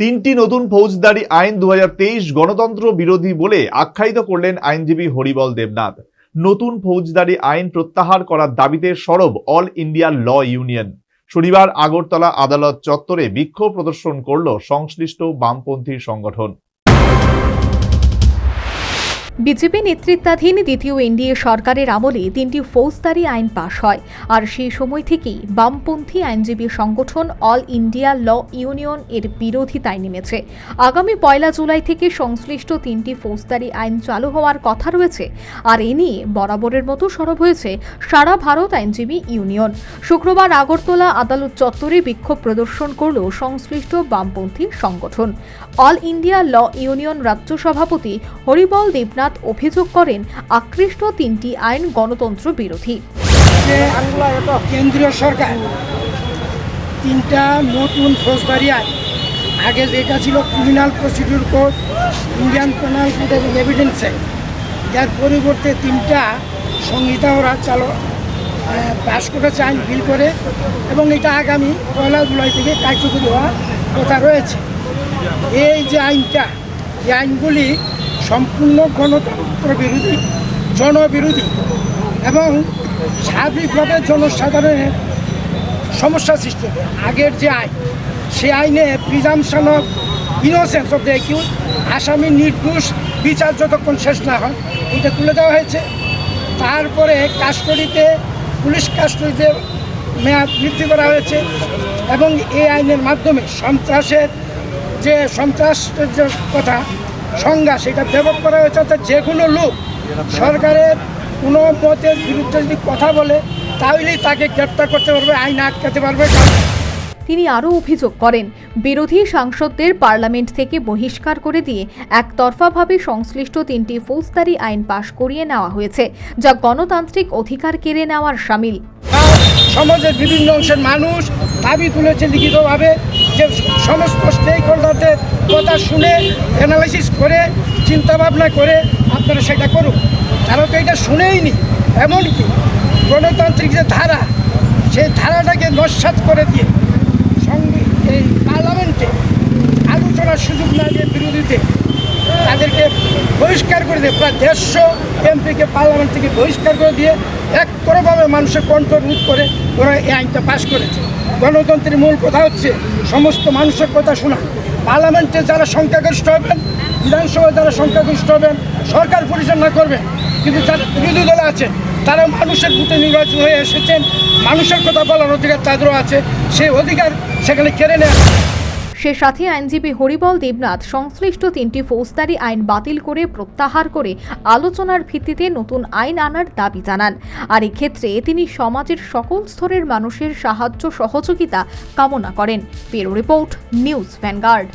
তিনটি নতুন ফৌজদারি আইন দু হাজার তেইশ গণতন্ত্র বিরোধী বলে আখ্যায়িত করলেন আইনজীবী হরিবল দেবনাথ। নতুন ফৌজদারি আইন প্রত্যাহার করার দাবিতে সরব অল ইন্ডিয়া ল ইউনিয়ন। শনিবার আগরতলা আদালত চত্বরে বিক্ষোভ প্রদর্শন করল সংশ্লিষ্ট বামপন্থী সংগঠন। বিজেপি নেতৃত্বাধীন দ্বিতীয় এনডিএ সরকারের আমলে তিনটি ফৌজদারি আইন পাশ হয়। আর সেই সময় থেকেই বামপন্থী আইনজীবী সংগঠন অল ইন্ডিয়া ল ইউনিয়ন এর বিরোধিতায় নেমেছে। আগামী পয়লা জুলাই থেকে সংশ্লিষ্ট তিনটি ফৌজদারি আইন চালু হওয়ার কথা রয়েছে। আর এ নিয়ে বরাবরের মতো সরব হয়েছে সারা ভারত আইনজীবী ইউনিয়ন। শুক্রবার আগরতলা আদালত চত্বরে বিক্ষোভ প্রদর্শন করল সংশ্লিষ্ট বামপন্থী সংগঠন। অল ইন্ডিয়া ল ইউনিয়ন রাজ্য সভাপতি হরিবল দেবনাথ অভিযোগ করেন, আকৃষ্ট তিনটি আইন গণতন্ত্র বিরোধী। কেন্দ্রীয় সরকার, তিনটা নতুন ফৌজদারি আইন। আগে যেটা ছিল criminal procedure code Indian penal code এবং এভিডেন্স যার পরিবর্তে তিনটা সংহিতা ওরা চালু পাশ করেছে আইন বিল করে, এবং এটা আগামী পয়লা জুলাই থেকে কার্যকরী হওয়ার কথা রয়েছে। এই যে আইনটা, এই আইনগুলি সম্পূর্ণ গণতন্ত্র বিরোধী, জনবিরোধী এবং স্বাভাবিকভাবে জনসাধারণের সমস্যা সৃষ্টি হবে। আগের যে আইন সে আইনে presumption of innocence of the accused আসামি নির্দোষ, বিচার যতক্ষণ শেষ না হয়, এটা তুলে দেওয়া হয়েছে। তারপরে কাস্টডিতে, পুলিশ কাস্টডিতে মেয়াদ বৃদ্ধি করা হয়েছে এবং এই আইনের মাধ্যমে সন্ত্রাসের যে সন্ত্রাসের যে কথা সংজ্ঞা সেটা ব্যবহার করা হয়েছে অর্থাৎ যে কোনো লোক সরকারের কোনো মতের বিরুদ্ধে যদি কথা বলে তাহলেই তাকে গ্রেপ্তার করতে পারবে আইন আটকাতে পারবে। তিনি আরও অভিযোগ করেন বিরোধী সাংসদদের পার্লামেন্ট থেকে বহিষ্কার করে দিয়ে একতরফাভাবে সংশ্লিষ্ট তিনটি ফৌজদারি আইন পাশ করিয়ে নেওয়া হয়েছে যা গণতান্ত্রিক অধিকার কেড়ে নেওয়ার সামিল। সমাজের বিভিন্ন অংশের মানুষ দাবি তুলেছে লিখিতভাবে যে সমস্ত স্টেক হোল্ডারদের কথা শুনে অ্যানালাইসিস করে, চিন্তাভাবনা করে আপনারা সেটা করুন। তারা তো এটা শুনেই নি এমনকি গণতান্ত্রিক যে ধারা, সেই ধারাটাকে নস্বাত করে দিয়ে সঙ্গে এই পার্লামেন্টে আলোচনার সুযোগ না দিয়ে বিরোধীতে তাদেরকে বহিষ্কার করে দিয়ে, প্রায় দেড়শো এমপিকে পার্লামেন্ট থেকে বহিষ্কার করে দিয়ে একতরভাবে মানুষের কণ্ঠ রোধ করে ওরা এই আইনটা পাশ করেছে। গণতন্ত্রের মূল কথা হচ্ছে সমস্ত মানুষের কথা শোনা। পার্লামেন্টে যারা সংখ্যাগরিষ্ঠ হবেন, বিধানসভায় যারা সংখ্যাগরিষ্ঠ হবেন, সরকার পরিচালনা করবেন, কিন্তু যারা বিরোধী দল আছেন তারা মানুষের ভোটে নির্বাচিত হয়ে এসেছেন। মানুষের কথা বলার অধিকার তাদেরও আছে। সেই অধিকার সেখানে কেড়ে নেওয়া সে সাথে আইনজীবী হরিবল দেবনাথ সংশ্লিষ্ট তিনটি ফৌজদারি আইন বাতিল করে প্রত্যাহার করে আলোচনার ভিত্তিতে নতুন আইন আনার দাবি জানান। আর এক্ষেত্রে তিনি সমাজের সকল স্তরের মানুষের সাহায্য সহযোগিতা কামনা করেন। পেরো রিপোর্ট, নিউজ ভ্যানগার্ড।